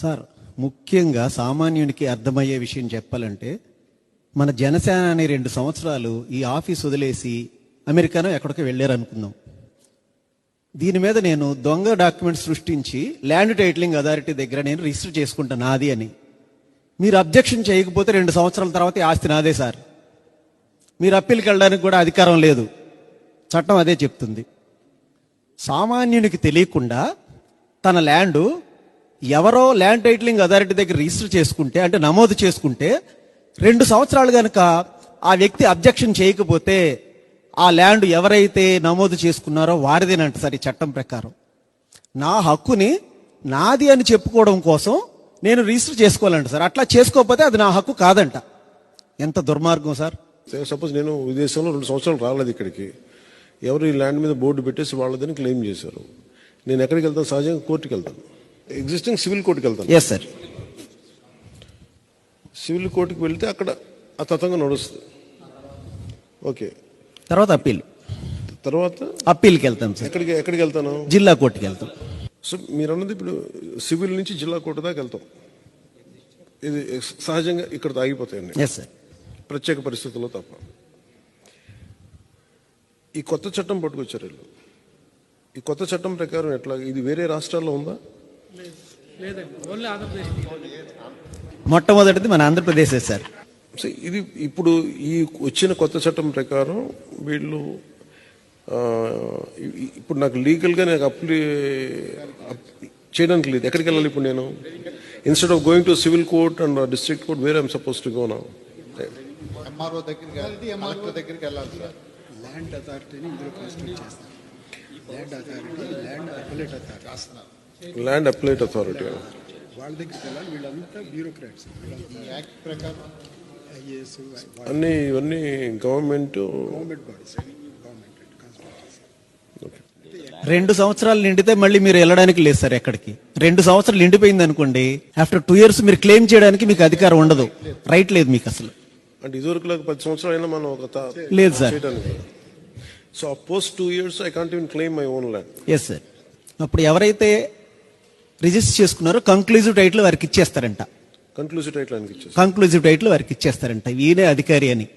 Sir ముఖ్యంగా సామాన్యునికి అర్థమయ్యే విషయం చెప్పాలంటే మన జనసేన అనే రెండు సంవత్సరాలు ఈ ఆఫీస్ వదిలేసి అమెరికానో ఎక్కడికి వెళ్ళారు అనుకుందాం దీని మీద నేను దొంగ డాక్యుమెంట్ సృష్టించి ల్యాండ్ టైటిలింగ్ అథారిటీ దగ్గర నేను రిజిస్టర్ చేసుకుంటా నాది అని. మీరు అబ్జెక్షన్ చేయకపోతే రెండు సంవత్సరాల తర్వాత ఈ ఆస్తి నాదే సార్. మీరు అప్పీల్కి వెళ్ళడానికి కూడా అధికారం లేదు. చట్టం అదే చెప్తుంది. సామాన్యునికి తెలియకుండా తన ల్యాండు ఎవరో ల్యాండ్ టైటిలింగ్ అథారిటీ దగ్గర రిజిస్టర్ చేసుకుంటే అంటే నమోదు చేసుకుంటే రెండు సంవత్సరాలు గనక ఆ వ్యక్తి అబ్జెక్షన్ చేయకపోతే ఆ ల్యాండ్ ఎవరైతే నమోదు చేసుకున్నారో వారిదేనంట సార్ ఈ చట్టం ప్రకారం. నా హక్కుని నాది అని చెప్పుకోవడం కోసం నేను రిజిస్టర్ చేసుకోవాలంట సార్. అట్లా చేసుకోకపోతే అది నా హక్కు కాదంట. ఎంత దుర్మార్గం సార్. సపోజ్ నేను విదేశంలో రెండు సంవత్సరాలు రాలేదు ఇక్కడికి. ఎవరు ఈ ల్యాండ్ మీద బోర్డు పెట్టేసి వాళ్ళదని క్లెయిమ్ చేశారు. నేను ఎక్కడికి వెళ్తాను? సహజంగా కోర్టుకి వెళ్తాను. ఎగ్జిస్టింగ్ సివిల్ కోర్టుకి వెళ్తాను. ఎస్ సార్ సివిల్ కోర్టుకి వెళ్తే అక్కడ ఆ తతంగా నడుస్తుంది. ఓకే తర్వాత అప్పీల్ తర్వాత అప్పీల్కి వెళ్తాం సార్ ఎక్కడికి ఎక్కడికి వెళ్తాను? జిల్లా కోర్టుకి వెళ్తాం. సో మీరు అన్నది ఇప్పుడు సివిల్ నుంచి జిల్లా కోర్టు దాకా వెళ్తాం. ఇది సహజంగా ఇక్కడ ఆగిపోతాయండి. ఎస్ సార్ ప్రత్యేక పరిస్థితుల్లో తప్ప. ఈ కొత్త చట్టం పట్టుకొచ్చారు వీళ్ళు. ఈ కొత్త చట్టం ప్రకారం ఎట్లా ఇది వేరే రాష్ట్రాల్లో ఉందా? మొట్టమొదటిది మన ఆంధ్రప్రదేశ్ సార్. సో ఇది ఇప్పుడు ఈ వచ్చిన కొత్త చట్టం ప్రకారం వీళ్ళు ఇప్పుడు నాకు లీగల్గా నాకు అప్లై అప్- చేయడానికి లేదు. ఎక్కడికి వెళ్ళాలి ఇప్పుడు నేను? Instead of going to civil court and district court where I'm suppose to go నా ఎంఆర్ఓ దగ్గరికి వెళ్ళాలి. కలెక్టర్ దగ్గరికి వెళ్ళాలి సార్. ల్యాండ్ అథారిటీని ఇందులో constitute land authority land appellate authority land appellate authority వాళ్ళ దగ్గరికి వెళ్ళాలి. వీళ్ళంతా బ్యూరోక్రాట్స్ యాక్ట్ ప్రకారం అన్ని ఇవన్నీ గవర్నమెంట్ బాడీస్ రెండు సంవత్సరాలు నిండితే మళ్ళీ మీరు వెళ్ళడానికి లేదు సార్ ఎక్కడికి. రెండు సంవత్సరాలు నిండిపోయింది అనుకోండి ఆఫ్టర్ టూ ఇయర్స్ మీరు క్లెయిమ్ చేయడానికి మీకు అధికారం ఉండదు. రైట్ లేదు మీకు అసలు. అంటే ఇదివరకు పది సంవత్సరాలు అయినా మనం ఒక లేదు. Sir. So post two years I can't even claim my own land yes sir అప్పుడు ఎవరైతే రిజిస్టర్ చేసుకున్నారో కంక్లూజివ్ టైటిల్ వారికి ఇచ్చేస్తారంట. కన్క్లూజివ్ టైటిల్ కంక్లూజివ్ టైటిల్ వారికి ఇచ్చేస్తారంట. ఈయనే అధికారి అని.